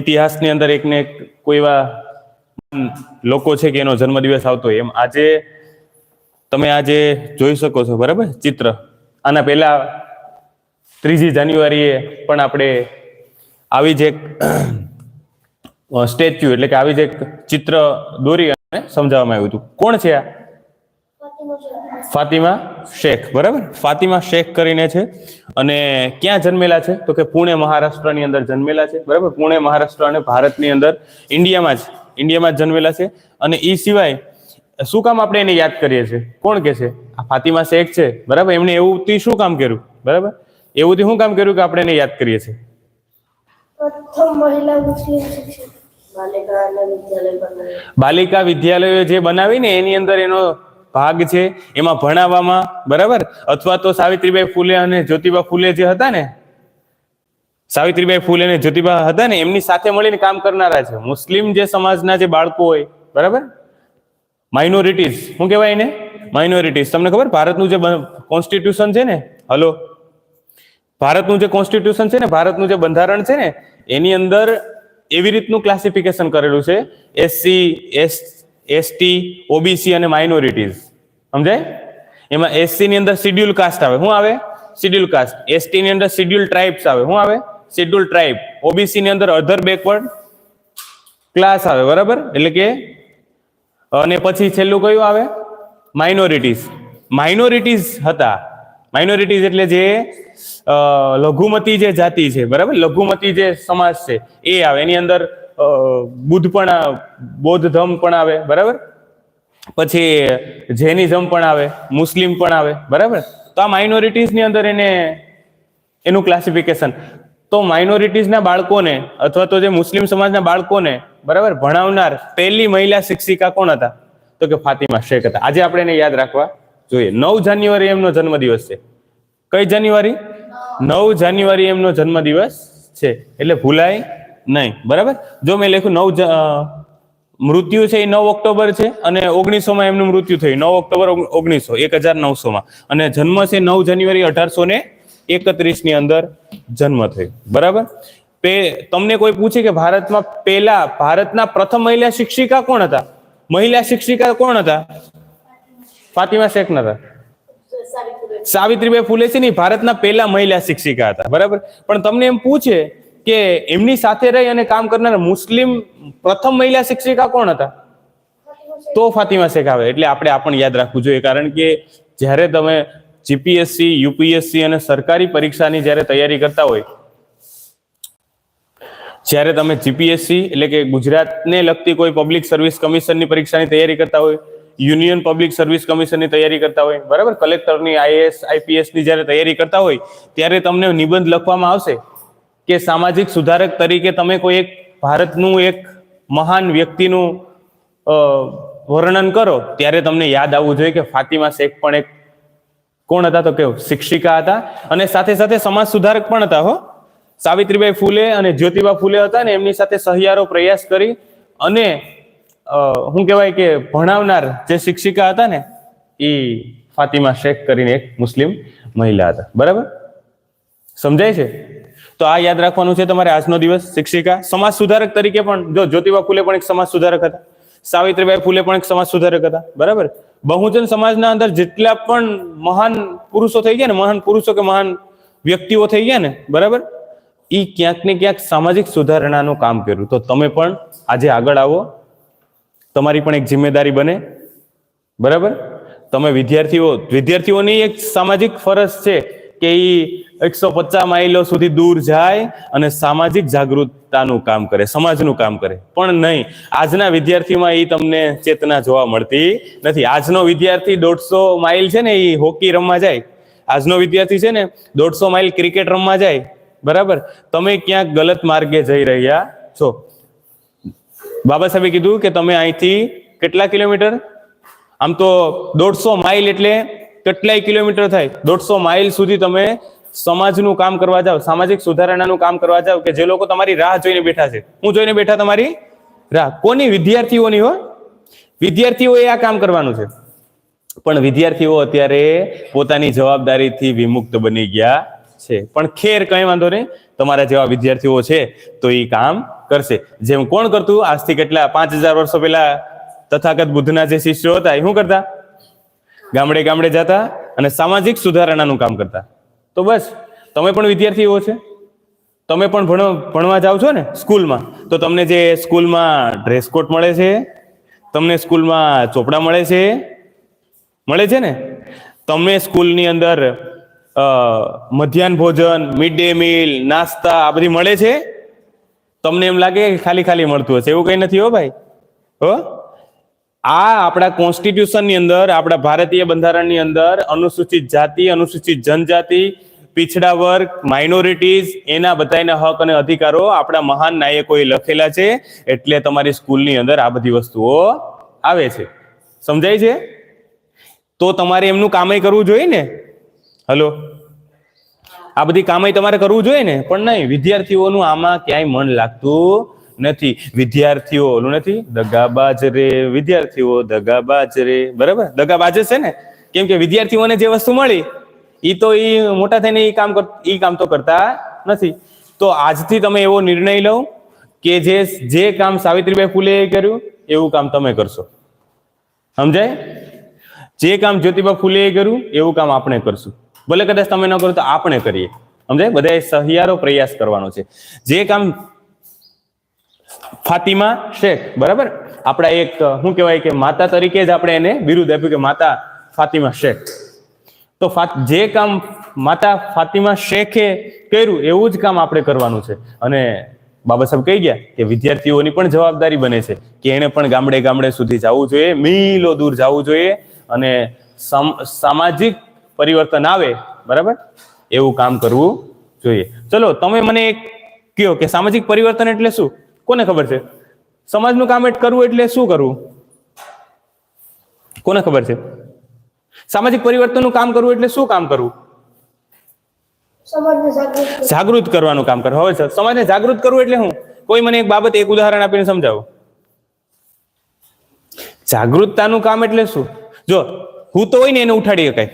ઇતિહાસની અંદર એક ને એક કોઈ એવા લોકો છે કે એનો જન્મદિવસ આવતો એમ. આજે તમે આજે જોઈ શકો છો, બરાબર? ચિત્ર. આના પહેલા ત્રીજી જાન્યુઆરીએ પણ આપણે આવી જ એક સ્ટેચ્યુ એટલે કે આવી જ એક ચિત્ર દોરી અને સમજાવવામાં આવ્યું હતું. કોણ છે આ? ફાતિમા શેખ બરાબર? ફાતિમા શેખ કરીને છે અને ક્યાં જન્મેલા છે? તો કે પુણે મહારાષ્ટ્રની અંદર જન્મેલા છે બરાબર? પુણે મહારાષ્ટ્ર અને ભારતની અંદર ઇન્ડિયામાં જ ઇન્ડિયામાં જ જન્મેલા છે. અને એ સિવાય શું કામ આપણે એને યાદ કરીએ છીએ? કોણ કે છે? આ ફાતિમા શેખ છે બરાબર? એમણે એવું શું કામ કર્યું? બરાબર? એવું થી શું કામ કર્યું કે આપણે એને યાદ કરીએ છીએ? પ્રથમ મહિલા મુસ્લિમ શિક્ષક બાલિકા વિદ્યાલય જે બાલિકા વિદ્યાલયો જે બનાવીને એની અંદર એનો ભાગ છે, એમાં ભણાવવામાં, બરાબર? અથવા તો સાવિત્રીબાઈ ફૂલે અને જ્યોતિબા ફૂલે જે હતા ને, સાવિત્રીબાઈ ફૂલે અને જ્યોતિબા હતા ને, એમની સાથે મળીને કામ કરનારા છે. મુસ્લિમ જે સમાજના જે બાળકો હોય, બરાબર? માઇનોરિટીઝ શું કહેવાય એને? માઇનોરિટીઝ તમને ખબર? ભારતનું જે કોન્સ્ટિટ્યુશન છે ને, હલો? ભારતનું જે કોન્સ્ટિટ્યુશન છે ને, ભારતનું જે બંધારણ છે ને, એની અંદર એવી રીતનું ક્લાસિફિકેશન કરેલું છે. એસસી એસ એસટી ઓબીસી અને માઇનોરિટીઝ સમજાય? એમાં એસસી ની અંદર શિડ્યુલ કાસ્ટ આવે. શું આવે? શિડ્યુલ કાસ્ટ એસટી ની અંદર શિડ્યુલ ટ્રાઇબ્સ આવે. શું આવે? શિડ્યુલ ટ્રાઇબ ઓબીસી ની અંદર અધર બેકવર્ડ ક્લાસ આવે. બરાબર? એટલે કે અને પછી છેલ્લું કયું આવે? માઇનોરિટીઝ માઇનોરિટીઝ હતા. માઇનોરિટીઝ એટલે જે લઘુમતી જે જાતિ છે. બરાબર? લઘુમતી જે સમાજ છે, એ આવે. એની અંદર બુદ્ધ પણ બૌદ્ધ ધર્મ પણ આવે, બરાબર? પછી જૈનિઝમ પણ આવે, મુસ્લિમ પણ આવે, બરાબર? તો આ માઇનોરિટીઝની અંદર એને, એનું ક્લાસિફિકેશન તો માઇનોરિટીઝના બાળકોને, અથવા તો જે મુસ્લિમ સમાજના બાળકોને, બરાબર, ભણાવનાર પહેલી મહિલા શિક્ષિકા કોણ હતા? તો કે ફાતિમા શેખ હતા. આજે આપણે એને યાદ રાખવા જોઈએ. નવ જાન્યુઆરી એમનો જન્મદિવસ છે. કઈ જાન્યુઆરી? નવ જાન્યુઆરી એમનો જન્મદિવસ છે. એટલે ભૂલાય નહીં બરાબર? જો મેં લખ્યું નવ મૃત્યુ છે એ નવ ઓક્ટોબર છે અને ઓગણીસો માં એમનું મૃત્યુ થયું. નવ ઓક્ટોબર ઓગણીસો એક હજાર નવસો માં અને જન્મ છે નવ જાન્યુઆરી અઢારસો ને એકત્રીસની અંદર જન્મ થયો. બરાબર? પે તમને કોઈ પૂછે કે ભારતમાં પેલા ભારતના પ્રથમ મહિલા શિક્ષિકા કોણ હતા? મહિલા શિક્ષિકા કોણ હતા? ફાતિમા શેખ હતા સાવિત્રીબાઈ ફુલે છે ને ભારતના પેલા મહિલા શિક્ષિકા હતા. બરાબર? પણ તમને એમ પૂછે કે એમની સાથે રહી અને કામ કરનાર મુસ્લિમ પ્રથમ મહિલા શિક્ષિકા કોણ હતા? તો ફાતિમા શેખ આવે. એટલે આપણે પણ યાદ રાખવું જોઈએ. કારણ કે જ્યારે તમે જીપીએસસી યુપીએસસી અને સરકારી પરીક્ષાની જ્યારે તૈયારી કરતા હોય, જ્યારે તમે જીપીએસસી એટલે કે ગુજરાતને લગતી કોઈ પબ્લિક સર્વિસ કમિશનની પરીક્ષાની તૈયારી કરતા હોય યુનિયન પબ્લિક સર્વિસ કમિશનની તૈયારી કરતા હોય, બરાબર? કલેક્ટરની આઈએએસ આઈપીએસની જ્યારે તૈયારી કરતા હોય, ત્યારે તમને નિબંધ લખવામાં આવશે. કે સામાજિક સુધારક તરીકે તમે કોઈ એક ભારતનું એક મહાન વ્યક્તિનું વર્ણન કરો, ત્યારે તમને યાદ આવવું જોઈએ કે ફાતિમા શેખ પણ એક કોણ હતા તો કે શિક્ષિકા હતા અને સાથે સાથે સમાજ સુધારક પણ હતા હો. સાવિત્રીબાઈ ફૂલે અને જ્યોતિબા ફૂલે હતા ને એમની સાથે સહિયારો પ્રયાસ કરી અને શું કહેવાય કે ભણાવનાર જે શિક્ષિકા હતા ને એ ફાતિમા શેખ કરીને એક મુસ્લિમ મહિલા હતા. બરાબર? સમજાય છે? તો આ યાદ રાખવાનું છે તમારે આજનો દિવસ, શિક્ષિકા. સમાજ સુધારક તરીકે પણ, જો જ્યોતિબા ફૂલે પણ એક સમાજ સુધારક હતા. સાવિત્રીબાઈ ફૂલે પણ એક સમાજ સુધારક હતા. બરાબર? બહુજન સમાજના અંદર જેટલા પણ મહાન પુરુષો થઈ ગયા ને, મહાન પુરુષો કે મહાન વ્યક્તિઓ થઈ ગયા ને, બરાબર? એ ક્યાંક ને ક્યાંક સામાજિક સુધારણાનું કામ કર્યું. તો તમે પણ આજે આગળ આવો. તમારી પણ એક જિમ્મેદારી બને. બરાબર? તમે વિદ્યાર્થીઓ, વિદ્યાર્થીઓની એક સામાજિક ફરજ છે. કે એ એકસો પચાસ માઇલો સુધી દૂર જાય અને સામાજિક જાગૃતતાનું કામ કરે, સમાજનું કામ કરે. પણ નહીં, આજના વિદ્યાર્થીમાં એ તમને ચેતના જોવા મળતી નથી. આજનો વિદ્યાર્થી દોઢસો માઇલ છે ને એ હોકી રમવા જાય. આજનો વિદ્યાર્થી છે ને દોઢસો માઇલ ક્રિકેટ રમવા જાય. બરાબર? તમે ક્યાંક ગલત માર્ગે જઈ રહ્યા છો. બાબા સાહેબે કીધું કે તમે અહીંથી કેટલા કિલોમીટર? આમ તો દોઢસો માઇલ એટલે કેટલાય કિલોમીટર થાય? દોઢસો માઇલ સુધી તમે સમાજનું કામ કરવા જાઓ, સામાજિક સુધારણાનું કામ કરવા જાઓ કે જે લોકો તમારી રાહ જોઈને બેઠા છે. હું જોઈને બેઠા તમારી રાહ. કોની વિદ્યાર્થીઓની હો વિદ્યાર્થીઓએ આ કામ કરવાનું છે. પણ વિદ્યાર્થીઓ અત્યારે પોતાની જવાબદારીથી વિમુક્ત બની ગયા છે. પણ ખેર કઈ વાંધો નહીં, તમારા જેવા વિદ્યાર્થીઓ છે તો એ કામ કરશે. જેમ કોણ કરતું? આજથી કેટલા? પાંચ હજાર વર્ષો પહેલા તથાગત બુદ્ધના જે શિષ્યો હતા, એ શું કરતા? ગામડે ગામડે જતા અને સામાજિક સુધારણાનું કામ કરતા. તો બસ, તમે પણ વિદ્યાર્થીઓ છે. તમે પણ ભણો ભણવા જાઓ છો ને સ્કૂલમાં, તો તમને જે સ્કૂલમાં ડ્રેસ કોટ મળે છે, તમને સ્કૂલમાં ચોપડા મળે છે મળે છે ને? તમે સ્કૂલની અંદર મધ્યાહન ભોજન મિડ ડે મીલ નાસ્તા, આ બધી મળે છે? તમને એમ લાગે કે ખાલી ખાલી મળતું હશે, એવું કઈ નથી હો ભાઈ. હો? આ આપણા કોન્સ્ટિટ્યુશનની અંદર, આપણા ભારતીય બંધારણની અંદર અનુસૂચિત જાતિ, અનુસૂચિત જનજાતિ, પીછડા વર્ગ માઇનોરિટીઝ એના બધાના હક અને અધિકારો આપણા મહાન નાયકોએ લખેલા છે. એટલે તમારી સ્કૂલની અંદર આ બધી વસ્તુઓ આવે છે. સમજાય છે? તો તમારે એમનું કામે કરવું જોઈએ ને? હલો? આ બધી કામે તમારે કરવું જોઈએ ને? પણ નહીં, વિદ્યાર્થીઓનું આમાં ક્યાંય મન લાગતું નથી? વિદ્યાર્થીઓ ઓલું નથી? દગાબાજ રે, વિદ્યાર્થીઓ દગાબાજ રે. બરાબર? દગાબાજ છે ને? કેમ કે વિદ્યાર્થીઓને જે વસ્તુ મળી એ તો એ મોટા થઈને એ કામ એ કામ તો કરતા નથી. તો આજથી તમે એવો નિર્ણય લો કે જે જે કામ સાવિત્રીબાઈ ફૂલે કર્યું, એવું કામ તમે કરશો. સમજાય? જે કામ જ્યોતિબા ફૂલે કર્યું, એવું કામ આપણે કરશું. ભલે કદાચ તમે ન કરો તો આપણે કરીએ. સમજાય? બધા સહિયારો પ્રયાસ કરવાનો છે. જે કામ ફાતિમા શેખ, બરાબર? આપણા એક શું કહેવાય કે માતા તરીકે જ આપણે એને બિરુદ આપ્યું કે માતા ફાતિમા શેખ. તો જે કામ માતા ફાતિમા શેખે કર્યું, એવું જ કામ આપણે કરવાનું છે. અને બાબા સાહેબ કહી ગયા કે વિદ્યાર્થીઓની પણ જવાબદારી બને છે કે એને પણ ગામડે ગામડે સુધી જવું જોઈએ, મીલો દૂર જવું જોઈએ અને સામાજિક પરિવર્તન આવે, બરાબર? એવું કામ કરવું જોઈએ. ચલો, તમે મને એક કયો કે સામાજિક પરિવર્તન એટલે શું? કોને ખબર છે? સમાજનું કામ કરવું એટલે શું કરવું? કોને ખબર છે? સામાજિક પરિવર્તનનું કામ કરવું એટલે શું કામ કરવું? જાગૃત કરવાનું કામ કરો હવે સર સમાજને જાગૃત કરવું એટલે શું? કોઈ મને એક બાબત એક ઉદાહરણ આપીને સમજાવો. જાગૃતતાનું કામ એટલે શું? જો હું તો હોય ને એને ઉઠાડી શકાય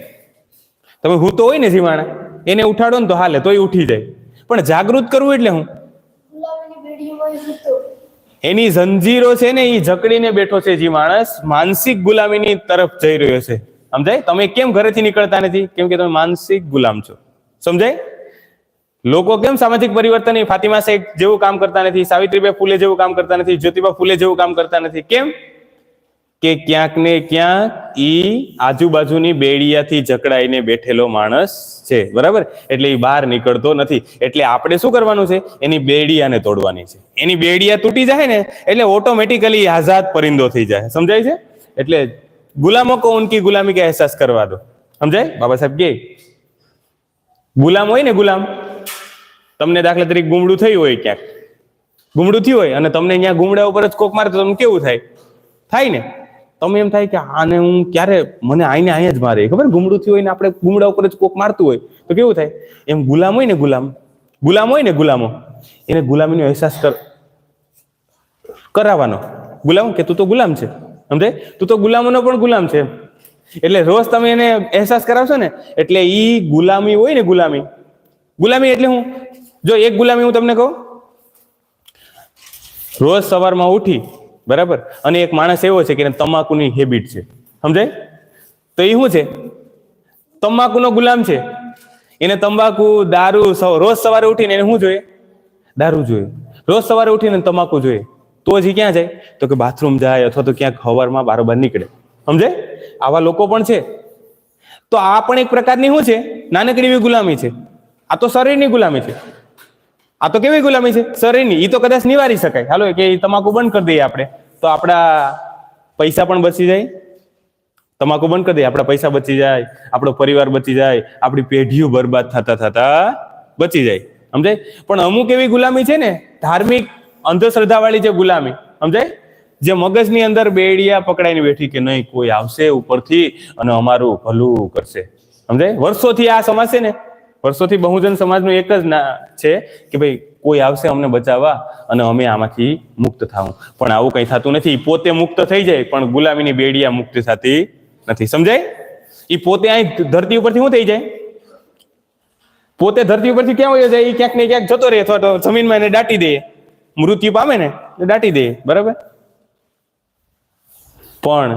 તમે હું તો હોય ને જીવાણા એને ઉઠાડો ને તો હાલે તોય ઉઠી જાય. પણ જાગૃત કરવું એટલે શું ગુલામીની બેડીમાં એ સૂતો. એની જંજીરો છે ને એ જકડીને બેઠો છે જે માણસ માનસિક ગુલામીની તરફ જઈ રહ્યો છે. સમજાય? તમે કેમ ઘરેથી નીકળતા નથી? કેમ કે તમે માનસિક ગુલામ છો. સમજાય? લોકો કેમ સામાજિક પરિવર્તન ફાતિમા શેખ જેવું કામ કરતા નથી, સાવિત્રીબાઈ ફૂલે જેવું કામ કરતા નથી, જ્યોતિબા ફૂલે જેવું કામ કરતા નથી? કેમ? કે ક્યાંક ને ક્યાંક ઈ આજુબાજુની બેડિયાથી જકડાઈને બેઠેલો માણસ છે. બરાબર? એટલે એ બહાર નીકળતો નથી. એટલે આપણે શું કરવાનું છે? એની બેડિયાને તોડવાની છે. એની બેડિયા તૂટી જાય ને, એટલે ઓટોમેટિકલી આઝાદ પરિંદો થઈ જાય. સમજાય છે? એટલે ગુલામો કો ઉનકી ગુલામી કે અહેસાસ કરવા દો? સમજાય? બાબા સાહેબ કે. ગુલામ હોય ને ગુલામ, તમને દાખલા તરીકે ગુમડું થયું હોય ક્યાંક. ગુમડું થયું હોય અને તમને અહીંયા ગુમડા ઉપર જ કોક મારે તો તમને કેવું થાય? થાય ને? તમે એમ થાય કે આને હું ક્યારે મને આઈને અહીંયા જ મારે. ખબર ગુમડું થયું હોય ને આપણે ગુમડા ઉપર જ કોક મારતું હોય. તો કેવું થાય? એમ ગુલામ હોય ને ગુલામ ગુલામ હોય ને ગુલામો, એને ગુલામીનો અહેસાસ કર, કરાવવાનો. ગુલામ કે તું તો ગુલામ છે. સમજે તું તો ગુલામોનો પણ ગુલામ છે. એટલે રોજ તમે એને અહેસાસ કરાવશો ને, એટલે ઈ ગુલામી હોય ને ગુલામી. ગુલામી એટલે હું? જો એક ગુલામી હું તમને કહું? રોજ સવારમાં ઉઠી બરાબર? અને એક માણસ એવો છે કે તમાકુની હેબિટ છે. સમજાય? તો એ શું છે? તમાકુનો ગુલામ છે. એને તંબાકુ દારૂ રોજ સવારે ઉઠીને એને શું જોઈએ? દારૂ જોઈએ. રોજ સવારે ઉઠીને તમાકુ જોઈએ. તો જ ક્યાં જાય? તો કે બાથરૂમ જાય અથવા તો ક્યાંક હવારમાં બારોબાર નીકળે. સમજાય? આવા લોકો પણ છે. તો આ પણ એક પ્રકારની શું છે? નાનકડી એવી ગુલામી છે. આ તો શરીરની ગુલામી છે. આ તો કેવી ગુલામી છે? શરીરની. એ તો કદાચ નિવારી શકાય. હાલો કે તમાકુ બંધ કરી દઈએ આપણે. તો આપણા પૈસા પણ બચી જાય. તમાકુ બંધ કરી દે આપણા પૈસા બચી જાય, આપણો પરિવાર બચી જાય, આપણી પેઢીઓ બરબાદ થતા થતા બચી જાય. સમજાય? પણ અમુક એવી ગુલામી છે ને, ધાર્મિક અંધશ્રદ્ધા વાળી જે ગુલામી, સમજાય? જે મગજની અંદર બેડિયા પકડાઈને બેઠી કે નહીં, કોઈ આવશે ઉપરથી અને અમારું ભલું કરશે. સમજાય? વર્ષોથી આ સમાજ છે ને, વર્ષોથી બહુજન સમાજનું એક જ ના છે કે ભાઈ કોઈ આવશે અમને બચાવવા અને અમે આમાંથી મુક્ત થાવું પણ આવું કંઈ થતું નથી. પોતે મુક્ત થઈ જાય, પણ ગુલામીની બેડિયા મુક્ત થતી નથી. સમજાય? એ પોતે અહીં ધરતી ઉપરથી શું થઈ જાય? પોતે ધરતી ઉપરથી ક્યાં હોય જાય? એ ક્યાંક ને ક્યાંક જતો રહે અથવા તો જમીનમાં એને દાટી દે. મૃત્યુ પામે ને દાટી દે. બરાબર? પણ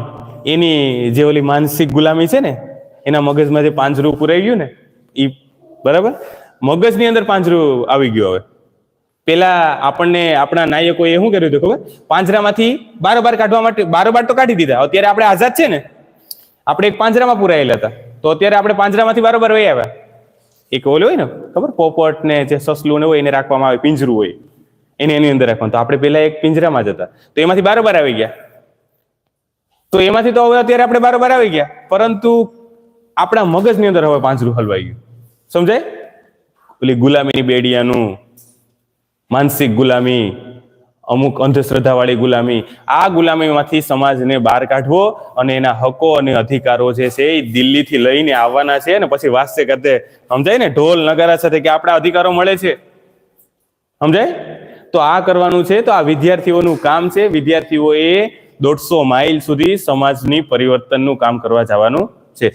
એની જે ઓલી માનસિક ગુલામી છે ને, એના મગજમાં જે પાંજરું પુરાઈ ગયું ને એ બરાબર? મગજની અંદર પાંજરું આવી ગયું હવે. પેલા આપણને આપણા નાયકોએ શું કર્યું હતું ખબર? પાંજરામાંથી બારોબાર કાઢવા માટે, બારોબાર તો કાઢી દીધા. અત્યારે આપણે આઝાદ છે ને? આપણે એક પાંજરામાં પુરાયેલા હતા. તો અત્યારે આપણે પાંજરામાંથી બારોબાર વહી આવ્યા. એક ઓલું હોય ને, ખબર? પોપટ ને જે સસલું ને હોય એને રાખવામાં આવે, પિંજરું હોય. એને એની અંદર રાખવાનું. તો આપણે પેલા એક પિંજરામાં જ હતા. તો એમાંથી બારોબાર આવી ગયા. તો એમાંથી તો હવે અત્યારે આપણે બારોબાર આવી ગયા. પરંતુ આપણા મગજની અંદર હવે પાંજરું હલવાઈ ગયું. સમજાય? પેલી ગુલામીની બેડિયાનું માનસિક ગુલામી, અમુક અંધશ્રદ્ધાવાળી ગુલામી, આ ગુલામીમાંથી સમાજને બહાર કાઢવો અને એના હકો અને અધિકારો જે છે એ દિલ્હીથી લઈને આવવાના છે અને પછી વાસ્તે કરતે સમજાય ને ઢોલ નગારા સાથે કે આપણા અધિકારો મળે છે. સમજાય? તો આ કરવાનું છે, તો આ વિદ્યાર્થીઓનું કામ છે, વિદ્યાર્થીઓએ દોઢસો માઇલ સુધી સમાજની પરિવર્તનનું કામ કરવા જવાનું છે.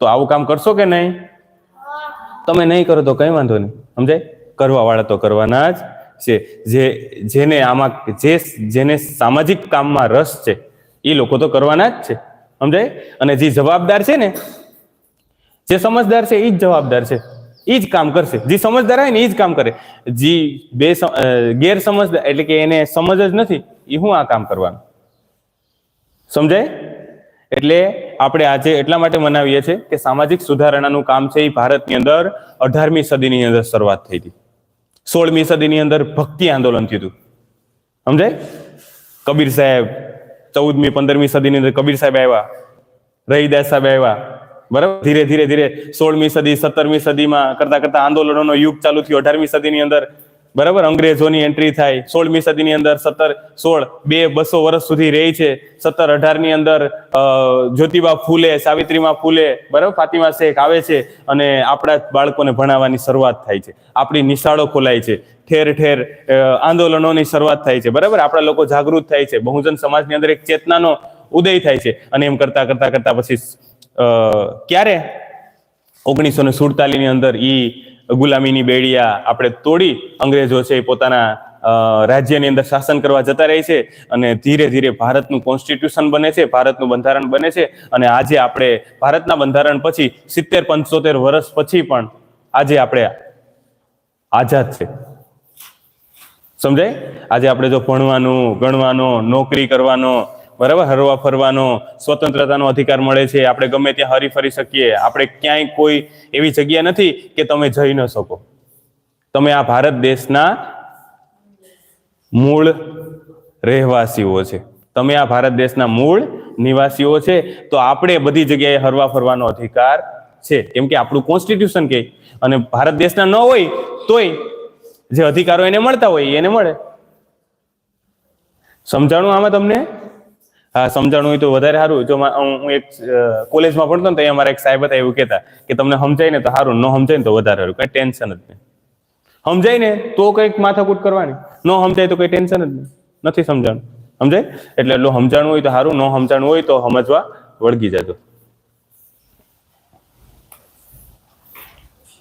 તો આવું કામ કરશો કે નહીં? તમે નહીં કરો તો કઈ વાંધો નહીં. સમજાય? કરવા વાળા તો કરવાના જ. છે, જે, જેને આમાં, જે, જેને સામાજિક કામમાં રસ છે, એ લોકો તો કરવાના જ છે. સમજાય? અને જે જવાબદાર છે ને, જે સમજદાર છે, એ જ જવાબદાર છે. એ જ કામ કરશે. જે સમજદાર હોય ને, એ જ કામ કરે. જે બે ગેરસમજદાર એટલે કે એને સમજ જ નથી, એ હું આ કામ કરવાનું? સમજાય? એટલે આપણે આજે એટલા માટે મનાવીએ છીએ કે સામાજિક સુધારણાનું કામ છે એ ભારતની અંદર અઢારમી સદીની અંદર શરૂઆત થઈ હતી. સોળમી સદીની અંદર ભક્તિ આંદોલન થયું હતું. સમજાય? કબીર સાહેબ ચૌદમી, પંદરમી સદીની અંદર કબીર સાહેબ આવ્યા, રહીદાસ સાહેબ આવ્યા, બરાબર? ધીરે ધીરે ધીરે સોળમી સદી, સત્તરમી સદીમાં કરતા કરતા આંદોલનોનો યુગ ચાલુ થયો. અઢારમી સદીની અંદર બરાબર? અંગ્રેજોની એન્ટ્રી થાય. સોળમી સદીની અંદર સત્તર સોળ બે બસો વર્ષ સુધી રહી છે. સત્તર અઢારની અંદર જ્યોતિબા ફૂલે, સાવિત્રીમાં ફૂલે, બરાબર? ફાતિમા શેખ આવે છે અને આપણા બાળકોને ભણાવવાની શરૂઆત થાય છે. આપણી નિશાળો ખોલાય છે. ઠેર ઠેર આંદોલનોની શરૂઆત થાય છે. બરાબર? આપણા લોકો જાગૃત થાય છે. બહુજન સમાજની અંદર એક ચેતનાનો ઉદય થાય છે. અને એમ કરતા કરતા કરતા પછી ક્યારે? ઓગણીસો ને સુડતાલીસની અંદર ઈ ગુલામીની બેડિયા આપણે તોડી અંગ્રેજો છે એ પોતાના રાજ્યની અંદર શાસન કરવા જતા રહે છે અને ધીરે ધીરે ભારતનું કોન્સ્ટિટ્યુશન બને છે, ભારતનું બંધારણ બને છે અને આજે આપણે ભારતના બંધારણ પછી સિત્તેર, પંચોતેર વર્ષ પછી પણ આજે આપણે આઝાદ છે. સમજાય? આજે આપણે જો ભણવાનું, ગણવાનો, નોકરી કરવાનો બરાબર? હરવા ફરવાનો સ્વતંત્રતાનો અધિકાર મળે છે, આપણે ગમે ત્યાં હરી ફરી શકીએ, આપણે ક્યાંય કોઈ એવી જગ્યા નથી કે તમે જઈ ન શકો. તમે આ ભારત દેશના મૂળ રહેવાસીઓ છે. તમે આ ભારત દેશના મૂળ નિવાસીઓ છે, તો આપણે બધી જગ્યાએ હરવા ફરવાનો અધિકાર છે. કેમ કે આપણું કોન્સ્ટિટ્યુશન કે અને ભારત દેશના ન હોય, તોય જે અધિકારો એને મળતા હોય, એને મળે. સમજાણું આમાં તમને? સમજાણું હોય તો વધારે સારું જો હું એક કોલેજમાં ભણતો ને તો અહીંયા એક સાહેબ હતા એવું કહેતા કે તમને સમજાય ને તો સારું, ન સમજાય ને તો વધારે સારું. કઈ ટેન્શન જ નહીં. સમજાય ને તો કંઈક માથાકૂટ કરવાની. ન સમજાય તો કઈ ટેન્શન જ નથી સમજાણું. સમજાય? એટલે એટલું સમજાણું હોય તો સારું, ન સમજાણું હોય તો સમજવા વળગી જાજો.